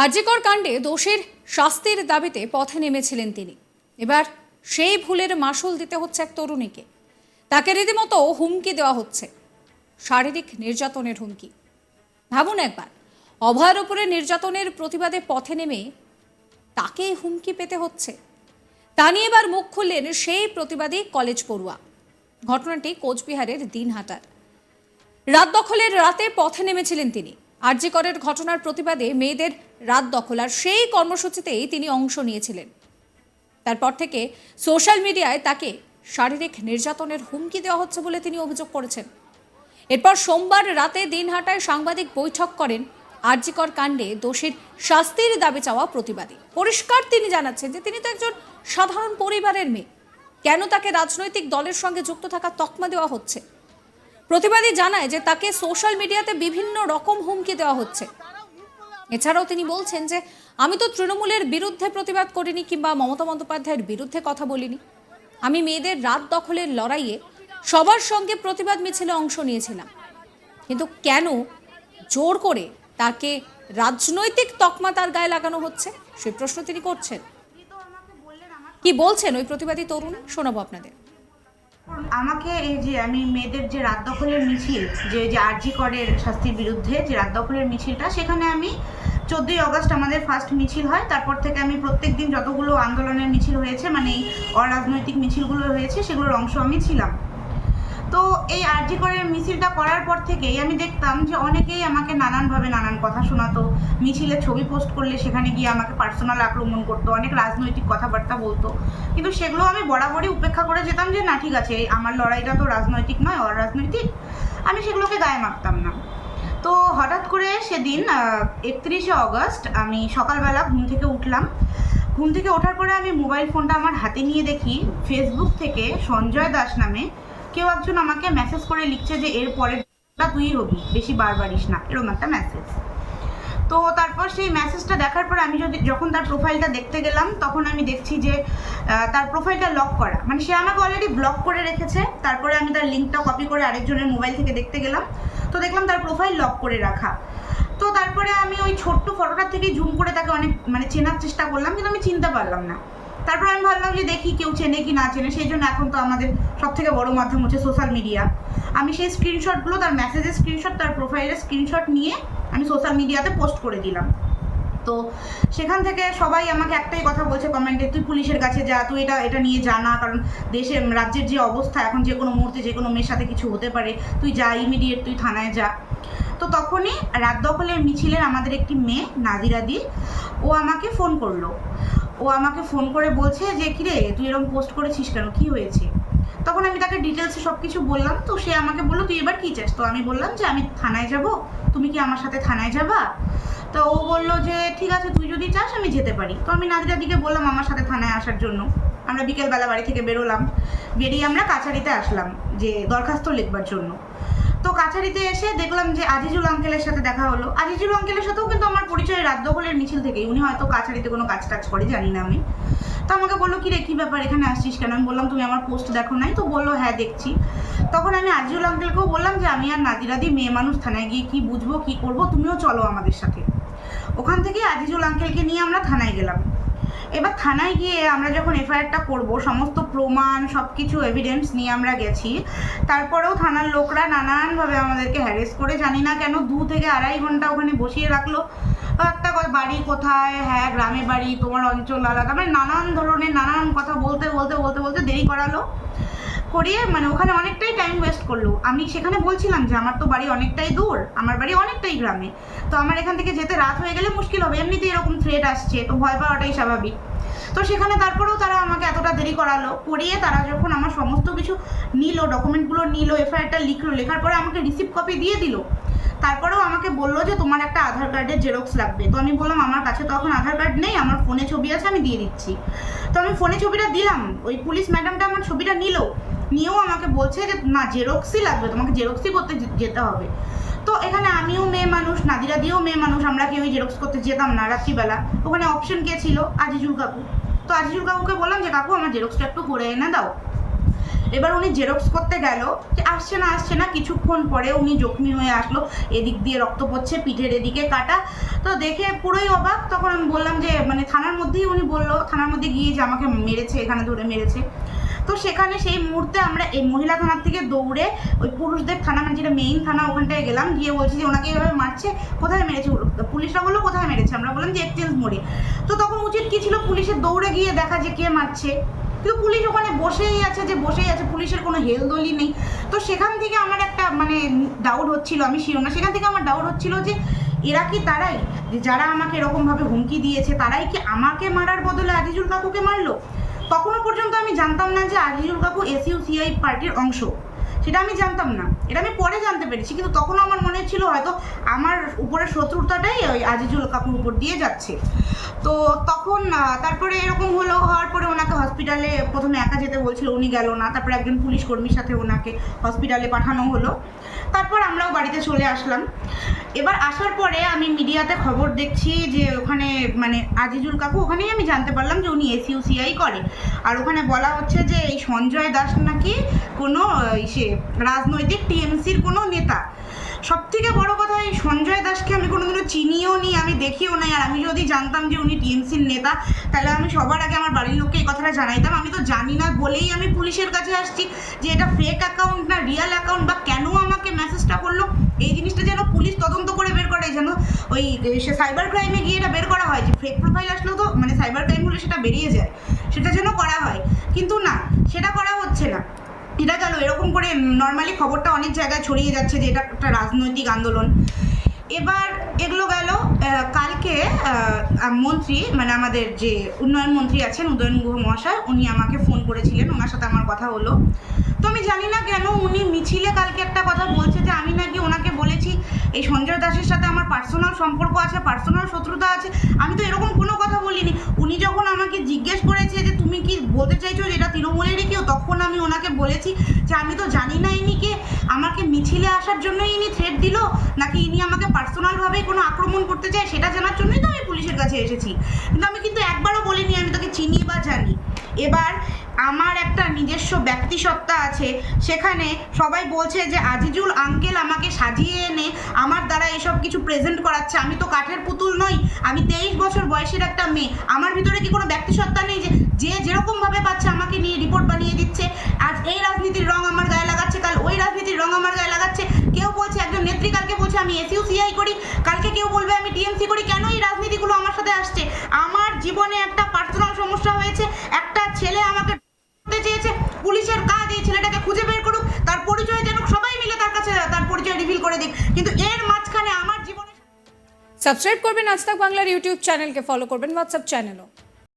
আরজিকর কাণ্ডে দোষীর শাস্তির দাবিতে পথে নেমেছিলেন তিনি। এবার সেই ভুলের মাসুল দিতে হচ্ছে এক তরুণীকে। তাকে রীতিমতো হুমকি দেওয়া হচ্ছে। শারীরিক নির্যাতনের হুমকি। ভাবুন একবার, অভয়ের উপরে নির্যাতনের প্রতিবাদে পথে নেমে তাকে হুমকি পেতে হচ্ছে। তা নিয়ে এবার মুখ খুললেন সেই প্রতিবাদী কলেজ পড়ুয়া। ঘটনাটি কোচবিহারের দিনহাটার। রাত দখলের রাতে পথে নেমেছিলেন তিনি। আরজিকরের ঘটনার প্রতিবাদে মেয়েদের রাত দখল, আর সেই কর্মসূচিতেই তিনি অংশ নিয়েছিলেন। তারপর থেকে সোশ্যাল মিডিয়ায় তাকে শারীরিক নির্যাতনের হুমকি দেওয়া হচ্ছে বলে তিনি অভিযোগ করেছেন। এরপর সোমবার রাতে দিনহাটায় সাংবাদিক বৈঠক করেন আরজিকর কাণ্ডে দোষীর শাস্তির দাবি চাওয়া প্রতিবাদী। পরিষ্কার তিনি জানাচ্ছেন যে তিনি তো একজন সাধারণ পরিবারের মেয়ে। কেন তাকে রাজনৈতিক দলের সঙ্গে যুক্ত থাকা তকমা দেওয়া হচ্ছে? প্রতিবাদী জানায় যে তাকে সোশ্যাল মিডিয়াতে বিভিন্ন রকম হুমকি দেওয়া হচ্ছে। এছাড়াও তিনি বলছেন যে, আমি তো তৃণমূলের বিরুদ্ধে প্রতিবাদ করিনি কিংবা মমতা বন্দ্যোপাধ্যায়ের বিরুদ্ধে কথা বলিনি। আমি মেয়েদের রাত দখলের লড়াইয়ে সবার সঙ্গে প্রতিবাদ মিছিলে অংশ নিয়েছিলাম। কিন্তু কেন জোর করে তাকে রাজনৈতিক তকমা তার গায়ে লাগানো হচ্ছে? সেই প্রশ্ন তিনি করছেন। কি বলছেন ওই প্রতিবাদী তরুণ? শোনাবো আপনাদের। আমাকে এই যে আমি মেয়েদের যে রাত দখলের মিছিল, যে যে আরজি করের শাস্তির বিরুদ্ধে যে রাত দখলের মিছিলটা, সেখানে আমি চোদ্দোই অগস্ট আমাদের ফার্স্ট মিছিল হয়। তারপর থেকে আমি প্রত্যেক দিন যতগুলো আন্দোলনের মিছিল হয়েছে মানে এই অরাজনৈতিক মিছিলগুলো হয়েছে, সেগুলোর অংশ আমি ছিলাম। তো এই আরজি করের মিছিলটা করার পর থেকেই আমি দেখতাম যে অনেকেই আমাকে নানানভাবে নানান কথা শোনাতো। মিছিলে ছবি পোস্ট করলে সেখানে গিয়ে আমাকে পার্সোনাল আক্রমণ করতো, অনেক রাজনৈতিক কথাবার্তা বলতো। কিন্তু সেগুলো আমি বরাবরই উপেক্ষা করে যেতাম যে, না, ঠিক আছে আমার লড়াইটা তো রাজনৈতিক নয়, অরাজনৈতিক। আমি সেগুলোকে গায়ে মাখতাম না। তো হঠাৎ করে সেদিন একত্রিশে অগস্ট আমি সকালবেলা ঘুম থেকে উঠলাম। ঘুম থেকে ওঠার পরে আমি মোবাইল ফোনটা আমার হাতে নিয়ে দেখি ফেসবুক থেকে সঞ্জয় দাস নামে কেউ একজন আমাকে মেসেজ করে লিখছে যে, এর পরেরটা তুই হবি, বেশি বারবারিস না। এরকম একটা মেসেজ তো তারপর সেই মেসেজটা দেখার পর আমি যদি, যখন তার প্রোফাইলটা দেখতে গেলাম, তখন আমি দেখছি যে তার প্রোফাইলটা লক করা। মানে সে আমাকে অলরেডি ব্লক করে রেখেছে। তারপরে আমি তার লিঙ্কটা কপি করে আরেকজনের মোবাইল থেকে দেখতে গেলাম। তো দেখলাম তার প্রোফাইল লক করে রাখা। তো তারপরে আমি ওই ছোট্ট ফটোটা থেকে জুম করে তাকে অনেক মানে চেনার চেষ্টা করলাম, কিন্তু আমি চিনতে পারলাম না। তারপর আমি ভাবলাম যে দেখি কেউ চেনে কি না চেনে, সেই জন্য এখন তো আমাদের সব থেকে বড় মাধ্যম হচ্ছে সোশ্যাল মিডিয়া আমি সেই স্ক্রিনশটগুলো তার মেসেজের স্ক্রিনশট তার প্রোফাইলের স্ক্রিনশট নিয়ে আমি সোশ্যাল মিডিয়াতে পোস্ট করে দিলাম। তো সেখান থেকে সবাই আমাকে একটাই কথা বলছে কমেন্টে তুই পুলিশের কাছে যা, তুই এটা এটা নিয়ে জানা কারণ দেশের, রাজ্যের যে অবস্থা, এখন যে কোনো মুহূর্তে যে কোনো মেয়ের সাথে কিছু হতে পারে, তুই যা ইমিডিয়েট তুই থানায় যা। তো তখনই রাত দখলের মিছিলের আমাদের একটি মেয়ে নাদিরা দি ও আমাকে ফোন করল। ও আমাকে ফোন করে বলছে যে, কিরে, তুই এরকম পোস্ট করেছিস কেন? কি হয়েছে? তখন আমি তাকে ডিটেলসে সব কিছু বললাম, তো সে আমাকে বলল, তুই এবার কী চাস? তো আমি বললাম যে, আমি থানায় যাব। তুমি কি আমার সাথে থানায় যাবা? তো ও বলল যে, ঠিক আছে, তুই যদি চাস, আমি যেতে পারি। তো আমি নাদিরা দিকে বললাম আমার সাথে থানায় আসার জন্য। আমরা বিকেলবেলা বাড়ি থেকে বেরোলাম। বেরিয়ে আমরা কাছারিতে আসলাম যে, দরখাস্ত লিখবার জন্য। তো কাছারিতে এসে দেখলাম যে আজিজুল আঙ্কেলের সাথে দেখা হলো। আজিজুল আঙ্কেলের সাথেও কিন্তু আমার পরিচয় রাত দখলের মিছিল থেকেই। উনি হয়তো কাছারিতে কোনো কাজ টাজ করে, জানি না আমি। তো আমাকে বলল, কি রে, কী ব্যাপার? এখানে আসছিস কেন? আমি বললাম, তুমি আমার পোস্ট দেখো নাই? তো বলল হ্যাঁ দেখছি। তখন আমি আজিজুল আঙ্কেলকেও বললাম যে, আমি আর নাদিরাদি মেয়ে মানুষ, থানায় গিয়ে কি বুঝব, কি করব? তুমিও চলো আমাদের সাথে। ওখান থেকে আজিজুল আঙ্কেলকে নিয়ে আমরা থানায় গেলাম। এবার থানায় গিয়ে আমরা যখন এফআইআরটা করব, সমস্ত প্রমাণ সব কিছু এভিডেন্স নিয়ে আমরা গেছি, তারপরেও থানার লোকরা নানানভাবে আমাদেরকে হ্যারেস করে, জানি না কেন দু থেকে আড়াই ঘণ্টা ওখানে বসিয়ে রাখল। একটা বাড়ি কোথায়? হ্যাঁ গ্রামে বাড়ি, তোমার অঞ্চল আলাদা মানে নানান ধরনের, নানান কথা বলতে বলতে বলতে বলতে দেরি করালো। করিয়ে মানে ওখানে অনেকটাই টাইম ওয়েস্ট করল। আমি সেখানে বলছিলাম যে, আমার তো বাড়ি অনেকটাই দূর, আমার বাড়ি অনেকটাই গ্রামে। তো আমার এখান থেকে যেতে রাত হয়ে গেলে মুশকিল হবে, এমনিতেই এরকম থ্রেট আসছে, তো ভয় পাওয়াটাই স্বাভাবিক। তো সেখানে তারপরেও তারা আমাকে এতটা দেরি করালো। করিয়ে তারা যখন আমার সমস্ত কিছু নিল ডকুমেন্টগুলো নিল এফআইআরটা লিখলো, লেখার পরে আমাকে রিসিভ কপি দিয়ে দিল। তারপরেও আমাকে বলল যে, তোমার একটা আধার কার্ডের জেরক্স লাগবে। তো আমি বললাম, আমার কাছে তো এখন আধার কার্ড নেই, আমার ফোনে ছবি আছে, আমি দিয়ে দিচ্ছি। তো আমি ফোনে ছবিটা দিলাম, ওই পুলিশ ম্যাডামটা আমার ছবিটা নিল। নিয়েও আমাকে বলছে যে, না জেরক্সই লাগবে, তোমাকে জেরক্সই করতে যেতে হবে। তো এখানে আমিও মেয়ে মানুষ নাদিরা দিয়েও মেয়ে মানুষ, আমরা কেউই জেরক্স করতে যেতাম না রাত্রিবেলা। ওখানে অপশন কে ছিল? আজিজুল কাকু। তো আজিজুল কাকুকে বললাম যে কাকু আমার জেরক্সটা একটু করে এনে দাও। এবার উনি জেরক্স করতে গেল যে আসছে না আসছে না। কিছুক্ষণ পরে উনি জখমি হয়ে আসলো। এদিক দিয়ে রক্ত পড়ছে, পিঠের এদিকে কাটা। তো দেখে পুরোই অবাক। তখন আমি বললাম যে মানে থানার মধ্যেই উনি বলল, থানার মধ্যে গিয়ে যে আমাকে মেরেছে, এখানে ধরে মেরেছে। তো সেখানে সেই মুহূর্তে আমরা এই মহিলা থানার থেকে দৌড়ে ওই পুরুষদের থানা মানে যেটা মেইন থানা, ওখানটায় গেলাম। গিয়ে বলছি যে, ওনাকে এভাবে মারছে? কোথায় মেরেছে? পুলিশরা বলল, কোথায় মেরেছে? আমরা বললাম যে এক্সচেঞ্জ মোড়ে। তো তখন উচিত কি ছিল? পুলিশের দৌড়ে গিয়ে দেখা যে কে মারছে। কিন্তু পুলিশ ওখানে বসেই আছে যে বসেই আছে, পুলিশের কোনো হেলদোলি নেই। তো সেখান থেকে আমার একটা মানে ডাউট হচ্ছিল, আমি শিরো না, সেখান থেকে আমার ডাউট হচ্ছিল যে এরা কি তারাই? যে যারা আমাকে এরকমভাবে হুমকি দিয়েছে, তারাই কি আমাকে মারার বদলে আজিজুল কাকুকে মারলো? তখনও পর্যন্ত আমি জানতাম না যে আজিজুল কাকু এসইউসিআই পার্টির অংশ। সেটা আমি জানতাম না। এটা আমি পরে জানতে পেরেছি, কিন্তু তখনও আমার মনে ছিল হয়তো আমার উপরে শত্রুতাটাই ওই আজিজুল কাকুর উপর দিয়ে যাচ্ছে। তো তখন তারপরে এরকম হলো, হওয়ার পরে ওনাকে হসপিটালে প্রথমে একা যেতে বলছিল, উনি গেল না। তারপরে একজন পুলিশ কর্মীর সাথে ওনাকে হসপিটালে পাঠানো হলো। তারপর আমরাও বাড়িতে চলে আসলাম। এবার আসার পরে আমি মিডিয়াতে খবর দেখছি যে ওখানে মানে আজিজুল কাকু, ওখানেই আমি জানতে পারলাম যে উনি এসইউসিআই করে। আর ওখানে বলা হচ্ছে যে এই সঞ্জয় দাস নাকি কোনো সে রাজনৈতিক টিএমসির কোনো নেতা। সব থেকে বড় কথা এই সঞ্জয় দাসকে আমি কোনোদিনও চিনিও নি, আমি দেখিও নাই। আর আমি যদি জানতাম যে উনি টিএমসির নেতা, তাহলে আমি সবার আগে আমার বাড়ির লোককে এই কথাটা জানাইতাম। আমি তো জানি না, বলেই আমি পুলিশের কাছে আসছি যে এটা ফেক অ্যাকাউন্ট না রিয়েল অ্যাকাউন্ট বা কেন আমাকে মেসেজটা করল? এই জিনিসটা যেন পুলিশ তদন্ত করে বের করে, যেন ওই, সে সাইবার ক্রাইমে গিয়ে এটা বের করা হয়। যে ফেক প্রোফাইল আসলেও তো মানে সাইবার ক্রাইম হলে সেটা বেরিয়ে যায়, সেটা যেন করা হয়। কিন্তু না, সেটা করা হচ্ছে না। এটা গেল, এরকম করে নর্মালি খবরটা অনেক জায়গায় ছড়িয়ে যাচ্ছে যে এটা একটা রাজনৈতিক আন্দোলন। এবার এগুলো গেল কালকে মন্ত্রী মানে আমাদের যে উন্নয়ন মন্ত্রী আছেন উদয়ন গুহ মহাশয়, উনি আমাকে ফোন করেছিলেন, ওনার সাথে আমার কথা হলো। তো আমি জানি না কেন উনি মিছিলে কালকে একটা কথা বলছে যে আমি নাকি ওনাকে বলেছি, এই সঞ্জয় দাসের সাথে আমার পার্সোনাল সম্পর্ক আছে পার্সোনাল শত্রুতা আছে, আমি তো এরকম কোনো কথা বলিনি। উনি যখন আমাকে জিজ্ঞেস করেছে যে তুমি কি বলতে চাইছো যে এটা আমি ওনাকে বলেছি যে আমি তো জানি না ইনি কে আমাকে মিছিলে আসার জন্যই ইনি থ্রেট দিল, নাকি ইনি আমাকে পার্সোনালভাবে কোনো আক্রমণ করতে চায় সেটা জানার জন্যই তো আমি পুলিশের কাছে এসেছি। কিন্তু আমি কিন্তু একবারও বলিনি, আমি তোকে চিনি বা জানি। এবার আমার একটা নিজস্ব ব্যক্তিসত্তা আছে, সেখানে সবাই বলছে যে আজিজুল আঙ্কেল আমাকে সাজিয়ে এনে আমার দ্বারা এসব কিছু প্রেজেন্ট করাচ্ছে। আমি তো কাঠের পুতুল নই, আমি তেইশ বছর বয়সের একটা মেয়ে। আমার ভিতরে কি কোনো ব্যক্তিসত্তা নেই? যে যেরকমভাবে পাচ্ছে আমাকে নিয়ে রিপোর্ট বানিয়ে দিচ্ছে। আজ এই রাজনীতির রং আমার গায়ে লাগাচ্ছে, কাল ওই রাজনীতির রং আমার গায়ে লাগাচ্ছে। কেউ বলছে, একজন নেত্রী কালকে বলছে, আমি এসইউসিআই করি। কালকে কেউ বলবে, আমি টিএমসি করি। কেন এই রাজনীতিগুলো আমার সাথে আসছে? আমার জীবনে একটা পার্সোনাল সমস্যা হয়েছে। একটা ছেলে আমাকে চেয়েছে। পুলিশের কাজ, এই ছেলেটাকে খুঁজে বের করুক। তার পরিচয় যেন সবাই মিলে তার কাছে, তার পরিচয় রিভিল করে দিক। কিন্তু এর মাঝখানে আমার জীবনে সাবস্ক্রাইব করবেন আজ বাংলার ইউটিউব চ্যানেলকে ফলো করবেন হোয়াটসঅ্যাপ চ্যানেলও